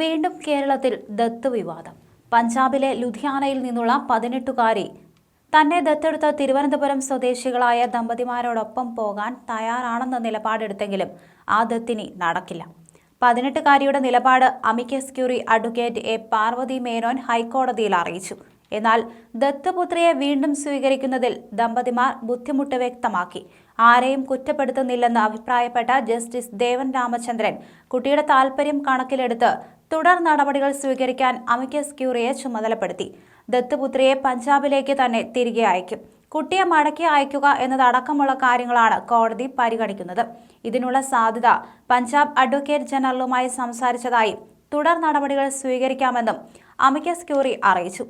വീണ്ടും കേരളത്തിൽ ദത്ത് വിവാദം പഞ്ചാബിലെ ലുധിയാനയിൽ നിന്നുള്ള പതിനെട്ടുകാരി തന്നെ ദത്തെടുത്ത തിരുവനന്തപുരം സ്വദേശികളായ ദമ്പതിമാരോടൊപ്പം പോകാൻ തയ്യാറാണെന്ന നിലപാടെടുത്തെങ്കിലും ആ ദത്തിനി നടക്കില്ല. പതിനെട്ടുകാരിയുടെ നിലപാട് amicus curiae advocate A Parvathy Menon ഹൈക്കോടതിയിൽ അറിയിച്ചു. എന്നാൽ ദത്തുപുത്രിയെ വീണ്ടും സ്വീകരിക്കുന്നതിൽ ദമ്പതിമാർ ബുദ്ധിമുട്ട് വ്യക്തമാക്കി. ആരെയും കുറ്റപ്പെടുത്തുന്നില്ലെന്ന് അഭിപ്രായപ്പെട്ട ജസ്റ്റിസ് ദേവൻ രാമചന്ദ്രൻ കുട്ടിയുടെ താൽപര്യം കണക്കിലെടുത്ത് തുടർ നടപടികൾ സ്വീകരിക്കാൻ അമിക്കസ് ക്യൂറിയെ ചുമതലപ്പെടുത്തി. ദത്തുപുത്രിയെ പഞ്ചാബിലേക്ക് തന്നെ തിരികെ അയക്കും. കുട്ടിയെ മടക്കി അയക്കുക എന്നതടക്കമുള്ള കാര്യങ്ങളാണ് കോടതി പരിഗണിക്കുന്നത്. ഇതിനുള്ള സാധ്യത പഞ്ചാബ് അഡ്വക്കേറ്റ് ജനറലുമായി സംസാരിച്ചതായി തുടർ നടപടികൾ സ്വീകരിക്കാമെന്നും അമിക്കസ് ക്യൂറി അറിയിച്ചു.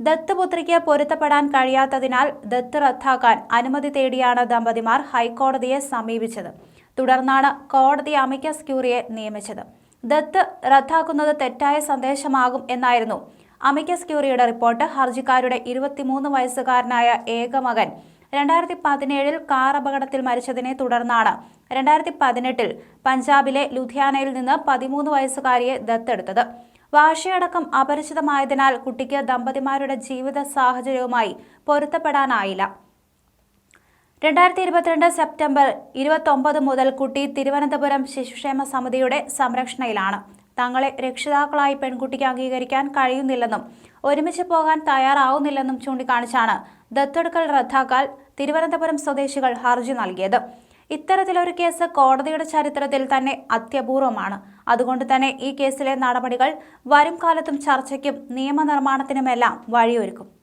ദത്തുപുത്രിക്ക് പൊരുത്തപ്പെടാൻ കഴിയാത്തതിനാൽ ദത്ത് റദ്ദാക്കാൻ അനുമതി തേടിയാണ് ദമ്പതിമാർ ഹൈക്കോടതിയെ സമീപിച്ചത്. തുടർന്നാണ് കോടതി അമിക്കസ് ക്യൂറിയെ നിയമിച്ചത്. ദത്ത് റദ്ദാക്കുന്നത് തെറ്റായ സന്ദേശമാകും എന്നായിരുന്നു അമിക്കസ് ക്യൂറിയുടെ റിപ്പോർട്ട്. ഹർജിക്കാരുടെ ഇരുപത്തിമൂന്ന് വയസ്സുകാരനായ ഏകമകൻ രണ്ടായിരത്തി പതിനേഴിൽ കാർ അപകടത്തിൽ മരിച്ചതിനെ തുടർന്നാണ് രണ്ടായിരത്തി പതിനെട്ടിൽ പഞ്ചാബിലെ ലുധിയാനയിൽ നിന്ന് പതിമൂന്ന് വയസ്സുകാരിയെ ദത്തെടുത്തത്. ഭാഷയടക്കം അപരിചിതമായതിനാൽ കുട്ടിക്ക് ദമ്പതിമാരുടെ ജീവിത സാഹചര്യവുമായി പൊരുത്തപ്പെടാനായില്ല. രണ്ടായിരത്തി ഇരുപത്തിരണ്ട് സെപ്റ്റംബർ ഇരുപത്തൊമ്പത് മുതൽ കുട്ടി തിരുവനന്തപുരം ശിശുക്ഷേമ സമിതിയുടെ സംരക്ഷണയിലാണ്. തങ്ങളെ രക്ഷിതാക്കളായി പെൺകുട്ടിക്ക് അംഗീകരിക്കാൻ കഴിയുന്നില്ലെന്നും ഒരുമിച്ച് പോകാൻ തയ്യാറാവുന്നില്ലെന്നും ചൂണ്ടിക്കാണിച്ചാണ് ദത്തെടുക്കൽ റദ്ദാക്കാൻ തിരുവനന്തപുരം സ്വദേശികൾ ഹർജി നൽകിയത്. ഇത്തരത്തിലൊരു കേസ് കോടതിയുടെ ചരിത്രത്തിൽ തന്നെ അത്യപൂർവമാണ്. അതുകൊണ്ട് തന്നെ ഈ കേസിലെ നടപടികൾ വരും കാലത്തും ചർച്ചയ്ക്കും നിയമനിർമ്മാണത്തിനുമെല്ലാം വഴിയൊരുക്കും